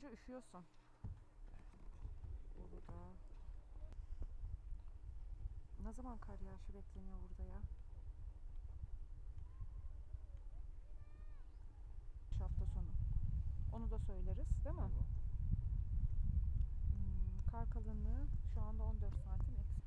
olunca üşüyorsun. Uludağ. Ne zaman kar yağışı bekleniyor burada ya? Şu hafta sonu. Onu da söyleriz değil mi? Hmm, kar kalınlığı şu anda 14 santim eksi.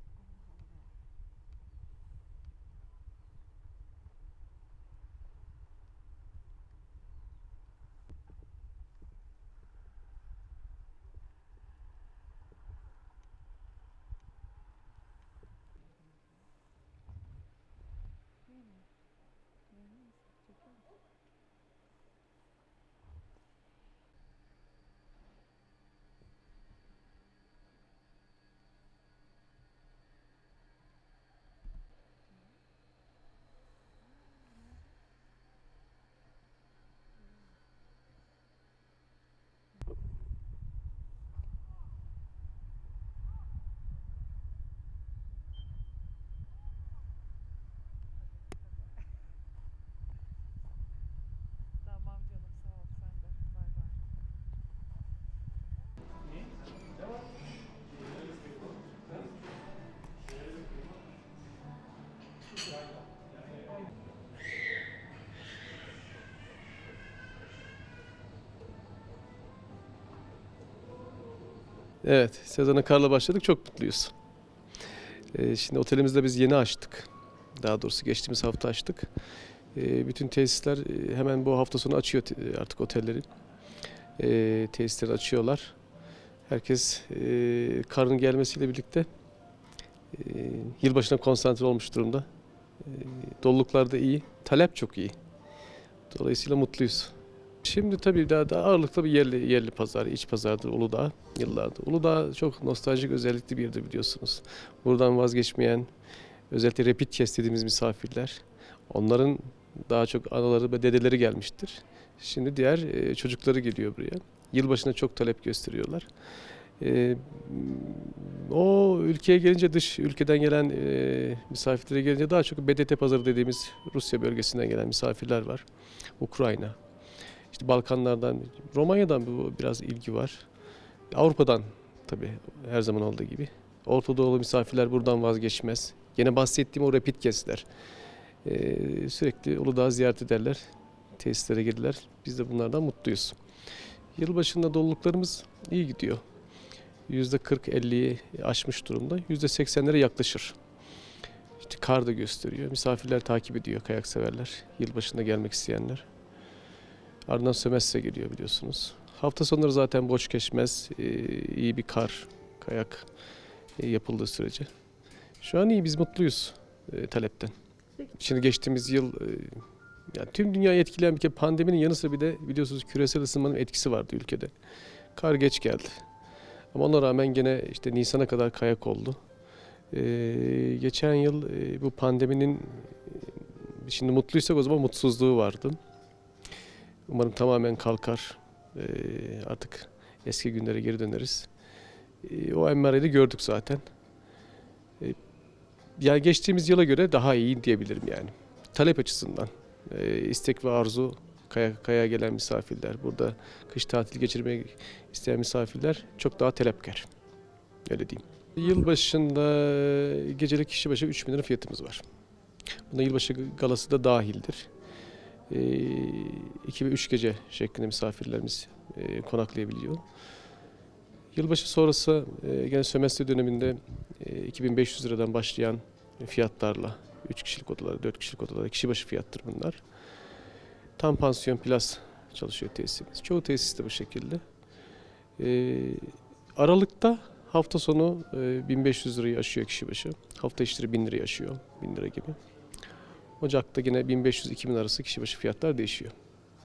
Evet, sezona karla başladık. Çok mutluyuz. Ee, şimdi otelimizde biz yeni açtık. Daha doğrusu geçtiğimiz hafta açtık. Ee, bütün tesisler e, hemen bu hafta sonu açıyor artık otelleri. Ee, tesisleri açıyorlar. Herkes e, karın gelmesiyle birlikte e, yılbaşına konsantre olmuş durumda. E, doluluklar da iyi, talep çok iyi. Dolayısıyla mutluyuz. Şimdi tabii daha, daha ağırlıklı bir yerli, yerli pazar, iç pazardır Uludağ yıllardır. Uludağ çok nostaljik özellikli bir yerdir biliyorsunuz. Buradan vazgeçmeyen, özellikle repeat kes misafirler, onların daha çok anaları ve dedeleri gelmiştir. Şimdi diğer e, çocukları geliyor buraya. Yılbaşına çok talep gösteriyorlar. E, o ülkeye gelince dış ülkeden gelen e, misafirlere gelince daha çok BDT pazarı dediğimiz Rusya bölgesinden gelen misafirler var. Ukrayna, işte Balkanlardan, Romanya'dan biraz ilgi var. Avrupa'dan tabii her zaman olduğu gibi. Orta Doğulu misafirler buradan vazgeçmez. Yine bahsettiğim o rapid kesler. Ee, sürekli Uludağ ziyaret ederler. Tesislere girdiler. Biz de bunlardan mutluyuz. Yılbaşında doluluklarımız iyi gidiyor. %40-50'yi aşmış durumda. %80'lere yaklaşır. İşte kar da gösteriyor. Misafirler takip ediyor, kayak severler. Yılbaşında gelmek isteyenler. Ardından sömestre geliyor biliyorsunuz. Hafta sonları zaten boş geçmez. Ee, iyi bir kar, kayak e, yapıldığı sürece. Şu an iyi biz mutluyuz e, talepten. Şimdi geçtiğimiz yıl e, yani tüm dünyayı etkileyen bir kere pandeminin yanı sıra bir de biliyorsunuz küresel ısınmanın etkisi vardı ülkede. Kar geç geldi. Ama ona rağmen gene işte Nisan'a kadar kayak oldu. Ee, geçen yıl e, bu pandeminin e, şimdi mutluysak o zaman mutsuzluğu vardı. Umarım tamamen kalkar. Ee, artık eski günlere geri döneriz. Ee, o de gördük zaten. Ee, yani geçtiğimiz yıla göre daha iyi diyebilirim yani. Talep açısından. Ee, istek ve arzu kaya, kaya gelen misafirler, burada kış tatil geçirmek isteyen misafirler çok daha talepkar. Öyle diyeyim. Yıl başında gecelik kişi başı 3 bin lira fiyatımız var. Buna yılbaşı galası da dahildir. 2 ve 3 gece şeklinde misafirlerimiz e, konaklayabiliyor. Yılbaşı sonrası e, gene sömestr döneminde e, 2500 liradan başlayan fiyatlarla 3 kişilik odalar, 4 kişilik odalar kişi başı fiyattır bunlar. Tam pansiyon plus çalışıyor tesisimiz. Çoğu tesis de bu şekilde. E, Aralıkta hafta sonu e, 1500 lirayı aşıyor kişi başı. Hafta içleri 1000 lirayı aşıyor. 1000 lira gibi. Ocak'ta yine 1500-2000 arası kişi başı fiyatlar değişiyor.